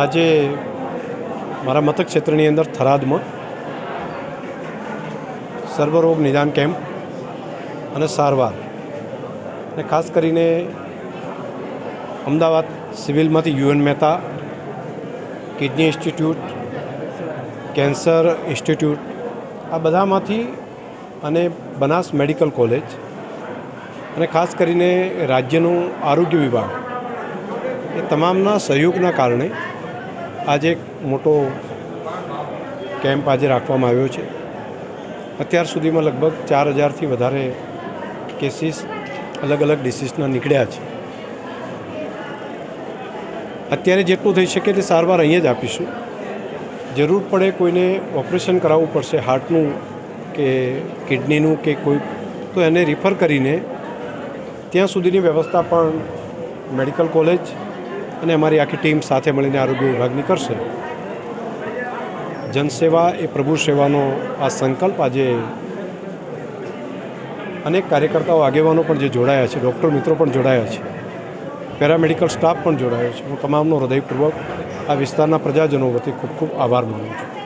આજે મારા મતક ક્ષેત્રની અંદર થરાદમાં સર્વરોગ નિદાન કેમ્પ અને સારવાર. અને ખાસ કરીને Ahmedabad સિવિલમાંથી UN Mehta, kidney institute, cancer institute, આ બધામાંથી અને બનાસ મેડિકલ કોલેજ અને ખાસ કરીને રાજ્યનું આરોગ્ય વિભાગ તમામના સહયોગના કારણે આજે એક મોટો કેમ્પ આજે રાખવામાં આવ્યો છે. અત્યાર સુધીમાં લગભગ ચાર હજારથી વધારે કેસીસ અલગ અલગ ડિસીઝના નીકળ્યા છે. અત્યારે જેટલું થઈ શકે તે સારવાર અહીંયા જ આપીશું. જરૂર પડે કોઈને ઓપરેશન કરાવવું પડશે હાર્ટનું કે કિડનીનું કે કોઈ, તો એને રિફર કરીને ત્યાં સુધીની વ્યવસ્થા પણ મેડિકલ કોલેજ અને અમારી આખી ટીમ સાથે મળીને આરોગ્ય વિભાગની કરશે જનસેવા એ પ્રભુ સેવાનો આ સંકલ્પ. આજે અનેક કાર્યકર્તાઓ, આગેવાનો પણ જે જોડાયા છે, ડૉક્ટર મિત્રો પણ જોડાયા છે, પેરામેડિકલ સ્ટાફ પણ જોડાયો છે. હું તમામનો હૃદયપૂર્વક આ વિસ્તારના પ્રજાજનો વતી ખૂબ ખૂબ આભાર માનું છું.